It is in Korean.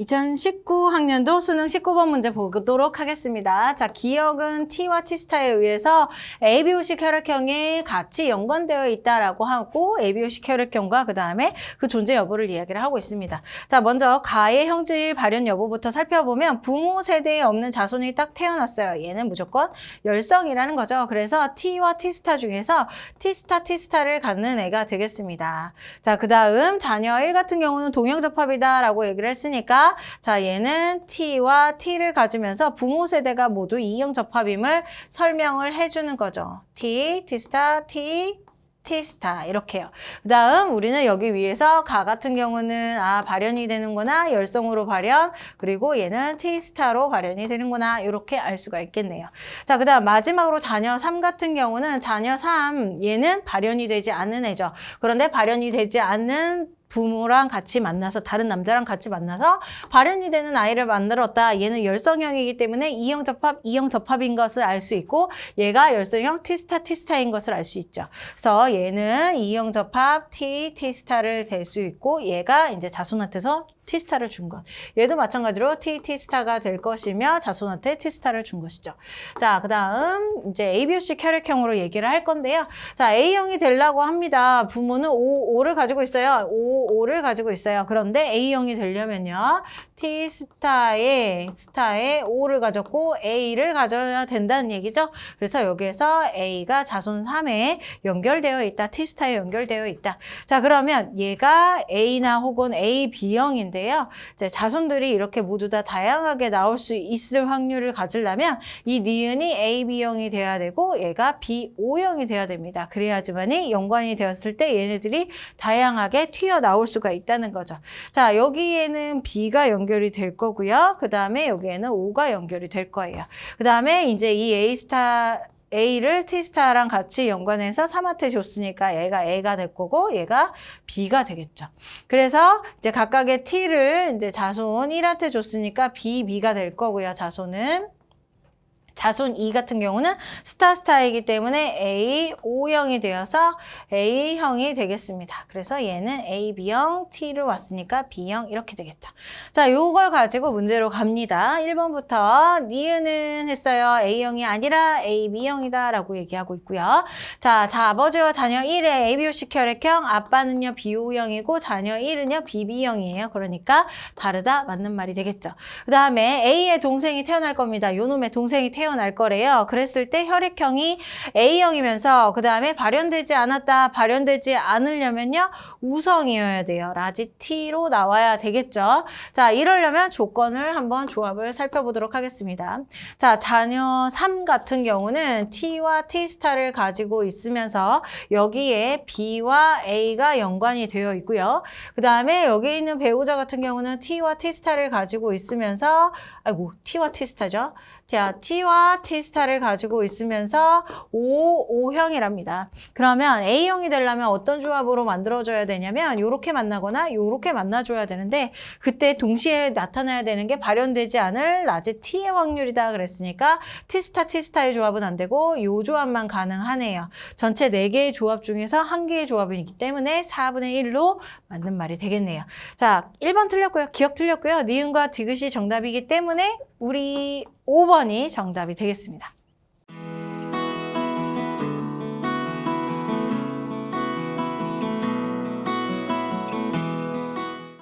2019학년도 수능 19번 문제 보도록 하겠습니다. 자, 기억은 T와 T스타에 의해서 ABOC 혈액형이 같이 연관되어 있다라고 하고 ABOC 혈액형과 그 다음에 그 존재 여부를 이야기를 하고 있습니다. 자, 먼저 가의 형질 발현 여부부터 살펴보면 부모 세대에 없는 자손이 딱 태어났어요. 얘는 무조건 열성이라는 거죠. 그래서 T와 T스타 중에서 T스타, T스타를 갖는 애가 되겠습니다. 자, 그 다음 자녀 1 같은 경우는 동형접합이다라고 얘기를 했으니까 자, 얘는 T와 T를 가지면서 부모 세대가 모두 이형 접합임을 설명을 해주는 거죠. T, T스타, T, T스타 이렇게요. 그 다음 우리는 여기 위에서 가 같은 경우는 아 발현이 되는구나 열성으로 발현 그리고 얘는 T스타로 발현이 되는구나 이렇게 알 수가 있겠네요. 자, 그 다음 마지막으로 자녀 3 같은 경우는 자녀 3 얘는 발현이 되지 않는 애죠. 그런데 발현이 되지 않는 부모랑 같이 만나서 다른 남자랑 같이 만나서 발현이 되는 아이를 만들었다. 얘는 열성형이기 때문에 이형 접합, 이형 접합인 것을 알 수 있고 얘가 열성형 T스타, T스타인 것을 알 수 있죠. 그래서 얘는 이형 접합 T, T스타를 될 수 있고 얘가 이제 자손한테서 T스타를 준 것. 얘도 마찬가지로 T, T스타가 될 것이며 자손한테 T스타를 준 것이죠. 자, 그 다음 이제 ABOC 혈액형으로 얘기를 할 건데요. 자, A형이 되려고 합니다. 부모는 O, O를 가지고 있어요. O, O를 가지고 있어요. 그런데 A형이 되려면요. T스타에, 스타에 O를 가졌고 A를 가져야 된다는 얘기죠. 그래서 여기에서 A가 자손 3에 연결되어 있다. T스타에 연결되어 있다. 자, 그러면 얘가 A나 혹은 A, B형인데 요. 이제 자손들이 이렇게 모두 다 다양하게 나올 수 있을 확률을 가지려면 이 니은이 A, B형이 돼야 되고 얘가 B, O형이 돼야 됩니다. 그래야지만이 연관이 되었을 때 얘네들이 다양하게 튀어나올 수가 있다는 거죠. 자, 여기에는 B가 연결이 될 거고요. 그 다음에 여기에는 O가 연결이 될 거예요. 그 다음에 이제 이 A 스타 A를 T스타랑 같이 연관해서 3한테 줬으니까 얘가 A가 될 거고 얘가 B가 되겠죠. 그래서 이제 각각의 T를 이제 자손 1한테 줬으니까 B, B가 될 거고요. 자손은 자손 2 같은 경우는 스타 스타이기 때문에 A, O형이 되어서 A형이 되겠습니다. 그래서 얘는 A, B형, T를 왔으니까 B형 이렇게 되겠죠. 자, 요걸 가지고 문제로 갑니다. 1번부터 니은은 했어요. A형이 아니라 A, B형이다 라고 얘기하고 있고요. 자, 자 아버지와 자녀 1의 ABOC 혈액형, 아빠는요 BO형이고 자녀 1은요 BB형이에요. 그러니까 다르다 맞는 말이 되겠죠. 그 다음에 A의 동생이 태어날 겁니다. 요놈의 동생이 태어날 거래요. 그랬을 때 혈액형이 A형이면서 그 다음에 발현되지 않았다. 발현되지 않으려면요 우성이어야 돼요. 라지 T로 나와야 되겠죠. 자 이러려면 조건을 한번 조합을 살펴보도록 하겠습니다. 자 자녀 3 같은 경우는 T와 T스타를 가지고 있으면서 여기에 B와 A가 연관이 되어 있고요. 그 다음에 여기 있는 배우자 같은 경우는 T와 T스타를 가지고 있으면서 아이고 T와 T스타죠. 자, T와 T스타를 가지고 있으면서 O, O형이랍니다. 그러면 A형이 되려면 어떤 조합으로 만들어줘야 되냐면 이렇게 만나거나 이렇게 만나줘야 되는데 그때 동시에 나타나야 되는 게 발현되지 않을 라지 T의 확률이다 그랬으니까 T스타, T스타의 조합은 안 되고 이 조합만 가능하네요. 전체 4개의 조합 중에서 한 개의 조합이기 때문에 4분의 1로 맞는 말이 되겠네요. 자, 1번 틀렸고요. 기억 틀렸고요. 니은과 디귿이 정답이기 때문에 우리 5번이 정답이 되겠습니다.